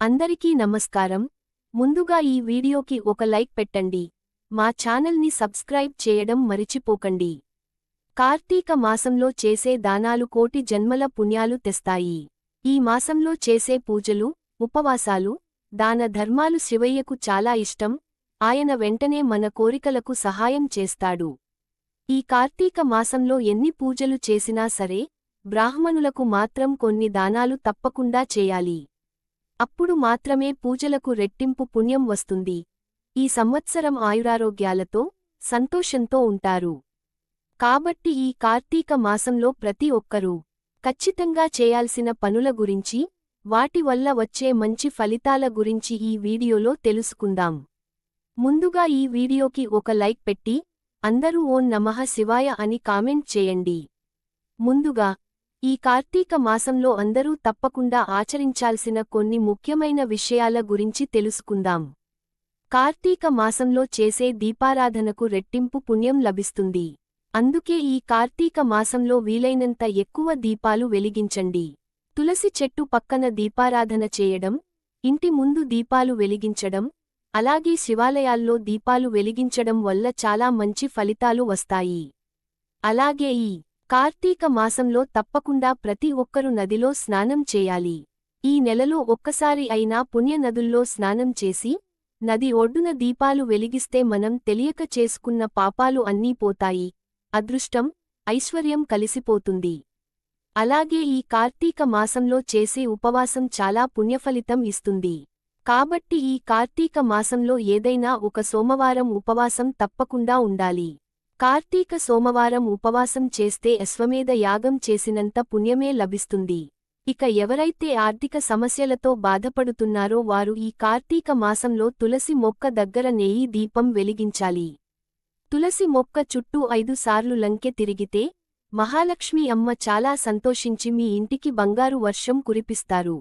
అందరికీ నమస్కారం. ముందుగా ఈ వీడియోకి ఒక లైక్ పెట్టండి. మా ఛానల్ని సబ్స్క్రైబ్ చేయడం మరిచిపోకండి. కార్తీక మాసంలో చేసే దానాలు కోటి జన్మల పుణ్యాలు తెస్తాయి. ఈ మాసంలో చేసే పూజలు ఉపవాసాలు దాన ధర్మాలు శివయ్యకు చాలా ఇష్టం. ఆయన వెంటనే మన కోరికలకు సహాయం చేస్తాడు. ఈ కార్తీక మాసంలో ఎన్ని పూజలు చేసినా సరే బ్రాహ్మణులకు మాత్రం కొన్ని దానాలు తప్పకుండా చేయాలి. అప్పుడు మాత్రమే పూజలకు రెట్టింపు పుణ్యం వస్తుంది. ఈ సంవత్సరం ఆయురారోగ్యాలతో సంతోషంతో ఉంటారు. కాబట్టి ఈ కార్తీక మాసంలో ప్రతి ఒక్కరూ ఖచ్చితంగా చేయాల్సిన పనుల గురించి వాటి వల్ల వచ్చే మంచి ఫలితాల గురించి ఈ వీడియోలో తెలుసుకుందాం. ముందుగా ఈ వీడియోకి ఒక లైక్ పెట్టి అందరూ ఓం నమః శివాయ అని కామెంట్ చేయండి. ముందుగా ఈ కార్తీక మాసంలో అందరూ తప్పకుండా ఆచరించాల్సిన కొన్ని ముఖ్యమైన విషయాల గురించి తెలుసుకుందాం. కార్తీక మాసంలో చేసే దీపారాధనకు రెట్టింపు పుణ్యం లభిస్తుంది. అందుకే ఈ కార్తీక మాసంలో వీలైనంత ఎక్కువ దీపాలు వెలిగించండి. తులసి చెట్టు పక్కన దీపారాధన చేయడం ఇంటి ముందు దీపాలు వెలిగించడం అలాగే శివాలయాల్లో దీపాలు వెలిగించడం వల్ల చాలా మంచి ఫలితాలు వస్తాయి. అలాగే ఈ కార్తీక మాసంలో తప్పకుండా ప్రతి ఒక్కరు నదిలో స్నానం చేయాలి. ఈ నెలలో ఒక్కసారి అయినా పుణ్యనదుల్లో స్నానం చేసి నది ఒడ్డున దీపాలు వెలిగిస్తే మనం తెలియక చేసుకున్న పాపాలు అన్నీ పోతాయి. అదృష్టం ఐశ్వర్యం కలిసిపోతుంది. అలాగే ఈ కార్తీక మాసంలో చేసే ఉపవాసం చాలా పుణ్యఫలితం ఇస్తుంది. కాబట్టి ఈ కార్తీక మాసంలో ఏదైనా ఒక సోమవారం ఉపవాసం తప్పకుండా ఉండాలి. కార్తీక సోమవారం ఉపవాసం చేస్తే అశ్వమేధ యాగం చేసినంత పుణ్యమే లభిస్తుంది. ఇక ఎవరైతే ఆర్థిక సమస్యలతో బాధపడుతున్నారో వారు ఈ కార్తీక మాసంలో తులసి మొక్క దగ్గర నెయ్యి దీపం వెలిగించాలి. తులసి మొక్క చుట్టూ ఐదు సార్లు లంకె తిరిగితే మహాలక్ష్మి అమ్మ చాలా సంతోషించి మీ ఇంటికి బంగారు వర్షం కురిపిస్తారు.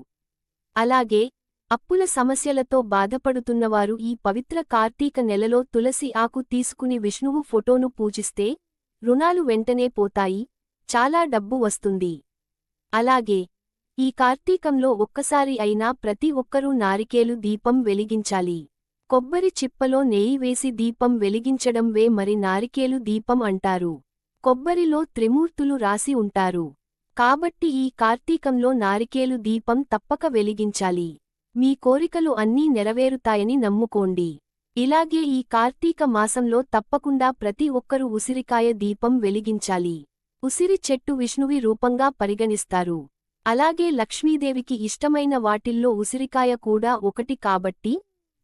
అలాగే అప్పుల సమస్యలతో బాధపడుతున్నవారు ఈ పవిత్ర కార్తీక నెలలో తులసి ఆకు తీసుకుని విష్ణువు ఫోటోను పూజిస్తే రుణాలు వెంటనే పోతాయి చాలా డబ్బు వస్తుంది. అలాగే ఈ కార్తీకంలో ఒక్కసారి అయినా ప్రతి ఒక్కరూ నారికేలు దీపం వెలిగించాలి. కొబ్బరి చిప్పలో నెయ్యి వేసి దీపం వెలిగించడం వే మరి నారికేలు దీపం అంటారు. కొబ్బరిలో త్రిమూర్తులు రాసి ఉంటారు. కాబట్టి ఈ కార్తీకంలో నారికేలు దీపం తప్పక వెలిగించాలి. మీ కోరికలు అన్నీ నెరవేరుతాయని నమ్ముకోండి. ఇలాగే ఈ కార్తీక మాసంలో తప్పకుండా ప్రతి ఒక్కరూ ఉసిరికాయ దీపం వెలిగించాలి. ఉసిరి చెట్టు విష్ణువి రూపంగా పరిగణిస్తారు. అలాగే లక్ష్మీదేవికి ఇష్టమైన వాటిల్లో ఉసిరికాయ కూడా ఒకటి కాబట్టి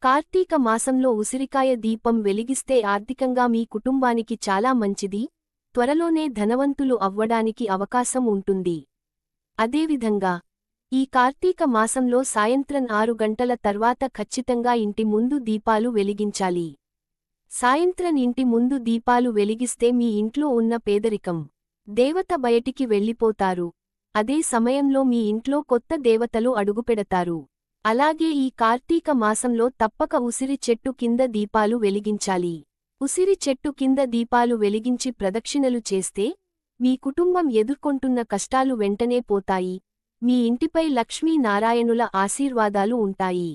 కార్తీక మాసంలో ఉసిరికాయ దీపం వెలిగిస్తే ఆర్థికంగా మీ కుటుంబానికి చాలా మంచిది త్వరలోనే ధనవంతులు అవ్వడానికి అవకాశం ఉంటుంది. అదేవిధంగా ఈ కార్తీక మాసంలో సాయంత్రం ఆరు గంటల తర్వాత ఖచ్చితంగా ఇంటి ముందు దీపాలు వెలిగించాలి. సాయంత్రం ఇంటి ముందు దీపాలు వెలిగిస్తే మీ ఇంట్లో ఉన్న పేదరికం దేవత బయటికి వెళ్ళిపోతారు. అదే సమయంలో మీ ఇంట్లో కొత్త దేవతలు అడుగుపెడతారు. అలాగే ఈ కార్తీక మాసంలో తప్పక ఉసిరి చెట్టు కింద దీపాలు వెలిగించాలి. ఉసిరి చెట్టు కింద దీపాలు వెలిగించి ప్రదక్షిణలు చేస్తే మీ కుటుంబం ఎదుర్కొంటున్న కష్టాలు వెంటనే పోతాయి. మీ ఇంటిపై లక్ష్మీనారాయణుల ఆశీర్వాదాలు ఉంటాయి.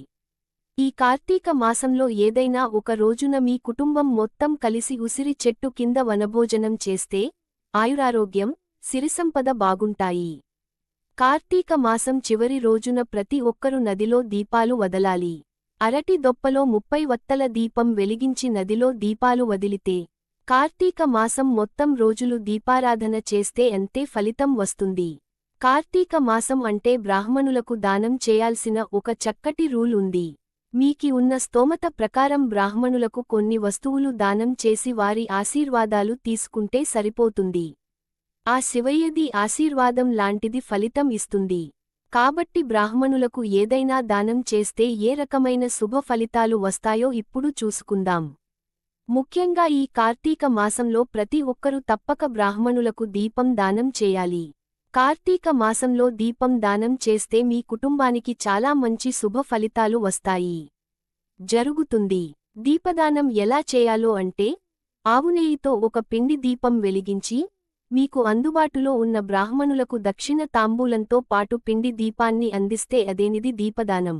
ఈ కార్తీక మాసంలో ఏదైనా ఒక రోజున మీ కుటుంబం మొత్తం కలిసి ఉసిరి చెట్టు కింద వనభోజనం చేస్తే ఆయురారోగ్యం సిరిసంపద బాగుంటాయి. కార్తీక మాసం చివరి రోజున ప్రతి ఒక్కరు నదిలో దీపాలు వదలాలి. అరటి దొప్పలో ముప్పై వత్తల దీపం వెలిగించి నదిలో దీపాలు వదిలితే కార్తీక మాసం మొత్తం రోజులు దీపారాధన చేస్తే అంతే ఫలితం వస్తుంది. కార్తీక మాసం అంటే బ్రాహ్మణులకు దానం చేయాల్సిన ఒక చక్కటి రూల్ ఉంది. మీకి ఉన్న స్తోమత ప్రకారం బ్రాహ్మణులకు కొన్ని వస్తువులు దానం చేసి వారి ఆశీర్వాదాలు తీసుకుంటే సరిపోతుంది. ఆ శివయ్యది ఆశీర్వాదం లాంటిది ఫలితం ఇస్తుంది. కాబట్టి బ్రాహ్మణులకు ఏదైనా దానం చేస్తే ఏ రకమైన శుభ ఫలితాలు వస్తాయో ఇప్పుడు చూసుకుందాం. ముఖ్యంగా ఈ కార్తీక మాసంలో ప్రతి ఒక్కరూ తప్పక బ్రాహ్మణులకు దీపం దానం చేయాలి. కార్తీక మాసంలో దీపం దానం చేస్తే మీ కుటుంబానికి చాలా మంచి శుభ ఫలితాలు వస్తాయి. జరుగుతుంది. దీపదానం ఎలా చేయాలో అంటే ఆవునేయితో ఒక పిండి దీపం వెలిగించి మీకు అందుబాటులో ఉన్న బ్రాహ్మణులకు దక్షిణ తాంబూలంతో పాటు పిండి దీపాన్ని అందిస్తే అదేనిది దీపదానం.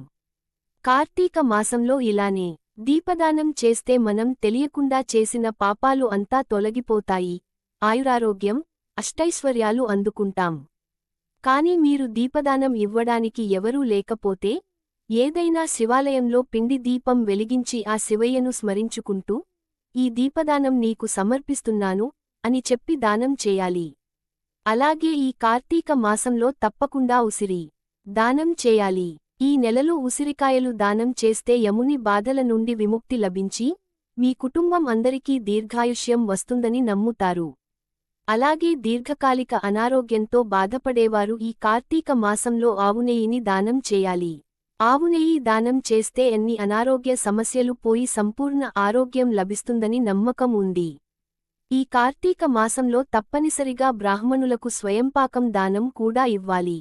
కార్తీక మాసంలో ఇలానే దీపదానం చేస్తే మనం తెలియకుండా చేసిన పాపాలు అంతా తొలగిపోతాయి. ఆయురారోగ్యం అష్టైశ్వర్యాలు అందుకుంటాం. కాని మీరు దీపదానం ఇవ్వడానికి ఎవరూ లేకపోతే ఏదైనా శివాలయంలో పిండి దీపం వెలిగించి ఆ శివయ్యను స్మరించుకుంటూ ఈ దీపదానం నీకు సమర్పిస్తున్నాను అని చెప్పి దానం చేయాలి. అలాగే ఈ కార్తీక మాసంలో తప్పకుండా ఉసిరి దానం చేయాలి. ఈ నెలలో ఉసిరికాయలు దానం చేస్తే యముని బాధల నుండి విముక్తి లభించి మీ కుటుంబం అందరికీ దీర్ఘాయుష్యం వస్తుందని నమ్ముతారు. అలాగే దీర్ఘకాలిక అనారోగ్యంతో బాధపడేవారు ఈ కార్తీక మాసంలో ఆవునెయ్యిని దానం చేయాలి. ఆవునెయ్యి దానం చేస్తే ఎన్ని అనారోగ్య సమస్యలు పోయి సంపూర్ణ ఆరోగ్యం లభిస్తుందని నమ్మకం ఉంది. ఈ కార్తీక మాసంలో తప్పనిసరిగా బ్రాహ్మణులకు స్వయంపాకం దానం కూడా ఇవ్వాలి.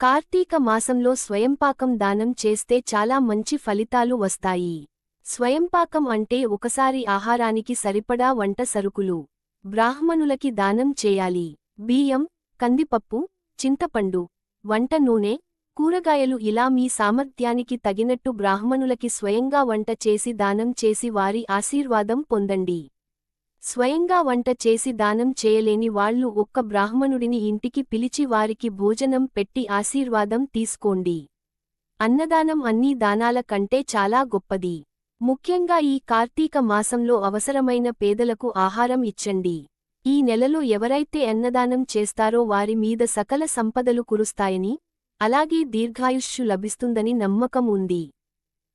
కార్తీక మాసంలో స్వయంపాకం దానం చేస్తే చాలా మంచి ఫలితాలు వస్తాయి. స్వయంపాకం అంటే ఒకసారి ఆహారానికి సరిపడా వంట సరుకులు. బ్రాహ్మణులకి దానం చేయాలి. బియ్యం కందిపప్పు చింతపండు వంట నూనె కూరగాయలు ఇలా మీ సామర్థ్యానికి తగినట్టు బ్రాహ్మణులకి స్వయంగా వంట చేసి దానం చేసి వారి ఆశీర్వాదం పొందండి. స్వయంగా వంట చేసి దానం చేయలేని వాళ్ళు ఒక్క బ్రాహ్మణుడిని ఇంటికి పిలిచి వారికి భోజనం పెట్టి ఆశీర్వాదం తీసుకోండి. అన్నదానం అన్నీ దానాల కంటే చాలా గొప్పది. ముఖ్యంగా ఈ కార్తీక మాసంలో అవసరమైన పేదలకు ఆహారం ఇచ్చండి. ఈ నెలలో ఎవరైతే అన్నదానం చేస్తారో వారి మీద సకల సంపదలు కురుస్తాయని అలాగే దీర్ఘాయుష్యు లభిస్తుందని నమ్మకం ఉంది.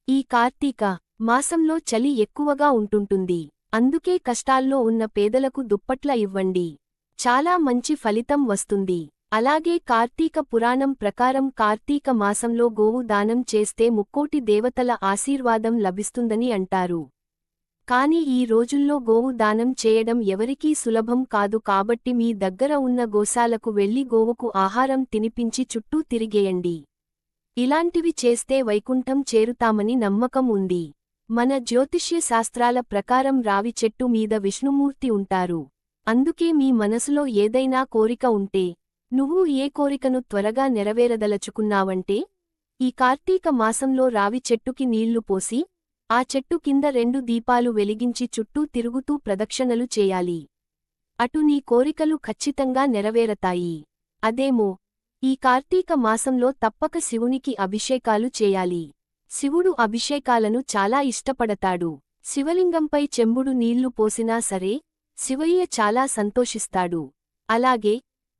ఈ కార్తీక మాసంలో చలి ఎక్కువగా ఉంటుంటుంది. అందుకే కష్టాల్లో ఉన్న పేదలకు దుప్పట్ల ఇవ్వండి. చాలా మంచి ఫలితం వస్తుంది. అలాగే కార్తీక పురాణం ప్రకారం కార్తీక మాసంలో గోవు దానం చేస్తే ముక్కోటి దేవతల ఆశీర్వాదం లభిస్తుందని అంటారు. కాని ఈ రోజుల్లో గోవు దానం చేయడం ఎవరికీ సులభం కాదు కాబట్టి మీ దగ్గర ఉన్న గోశాలకు వెళ్ళి గోవుకు ఆహారం తినిపించి చుట్టూ తిరిగేయండి. ఇలాంటివి చేస్తే వైకుంఠం చేరుతామని నమ్మకం ఉంది. మన జ్యోతిష్య శాస్త్రాల ప్రకారం రావి చెట్టు మీద విష్ణుమూర్తి ఉంటారు. అందుకే మీ మనసులో ఏదైనా కోరిక ఉంటే నువ్వు ఏ కోరికను త్వరగా నెరవేరదలచుకున్నావంటే ఈ కార్తీక మాసంలో రావి చెట్టుకి నీళ్ళు పోసి ఆ చెట్టు కింద రెండు దీపాలు వెలిగించి చుట్టూ తిరుగుతూ ప్రదక్షిణలు చేయాలి. అటు నీ కోరికలు ఖచ్చితంగా నెరవేరతాయి. అదేమో ఈ కార్తీక మాసంలో తప్పక శివునికి అభిషేకాలు చేయాలి. శివుడు అభిషేకాలను చాలా ఇష్టపడతాడు. శివలింగంపై చెంబుడు నీళ్ళు పోసినా సరే శివయ్య చాలా సంతోషిస్తాడు. అలాగే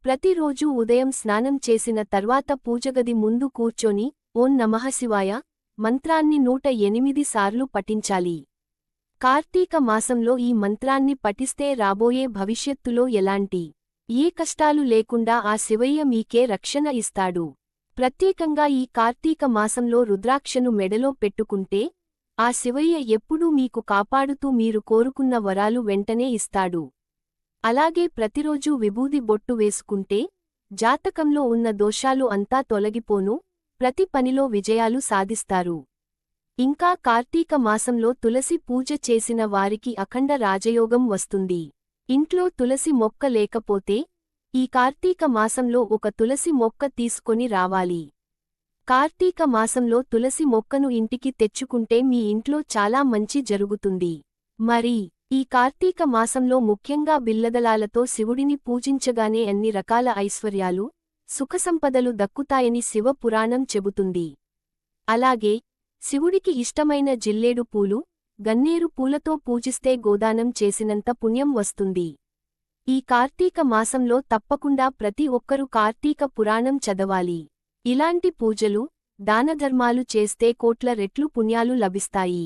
ప్రతిరోజూ ఉదయం స్నానం చేసిన తర్వాత పూజగది ముందు కూర్చొని ఓం నమఃశివాయ మంత్రాన్ని నూట ఎనిమిది సార్లు పఠించాలి. కార్తీక మాసంలో ఈ మంత్రాన్ని పఠిస్తే రాబోయే భవిష్యత్తులో ఎలాంటి ఏ కష్టాలు లేకుండా ఆ శివయ్య మీకే రక్షణ ఇస్తాడు. ప్రత్యేకంగా ఈ కార్తీక మాసంలో రుద్రాక్షను మెడలో పెట్టుకుంటే ఆ శివయ్య ఎప్పుడూ మీకు కాపాడుతూ మీరు కోరుకున్న వరాలు వెంటనే ఇస్తాడు. అలాగే ప్రతిరోజూ విభూది బొట్టు వేసుకుంటే జాతకంలో ఉన్న దోషాలు అంతా తొలగిపోను ప్రతి పనిలో విజయాలు సాధిస్తారు. ఇంకా కార్తీక మాసంలో తులసి పూజ చేసిన వారికి అఖండ రాజయోగం వస్తుంది. ఇంట్లో తులసి మొక్క లేకపోతే ఈ కార్తీక మాసంలో ఒక తులసి మొక్క తీసుకొని రావాలి. కార్తీక మాసంలో తులసి మొక్కను ఇంటికి తెచ్చుకుంటే మీ ఇంట్లో చాలా మంచి జరుగుతుంది. మరి ఈ కార్తీక మాసంలో ముఖ్యంగా బిల్లదలాలతో శివుడిని పూజించగానే అన్ని రకాల ఐశ్వర్యాలు సుఖసంపదలు దక్కుతాయని శివ పురాణం చెబుతుంది. అలాగే శివుడికి ఇష్టమైన జిల్లేడు పూలు గన్నేరు పూలతో పూజిస్తే గోదానం చేసినంత పుణ్యం వస్తుంది. ఈ కార్తీక మాసంలో తప్పకుండా ప్రతి ఒక్కరూ కార్తీక పురాణం చదవాలి. ఇలాంటి పూజలు దానధర్మాలు చేస్తే కోట్ల రెట్లు పుణ్యాలు లభిస్తాయి.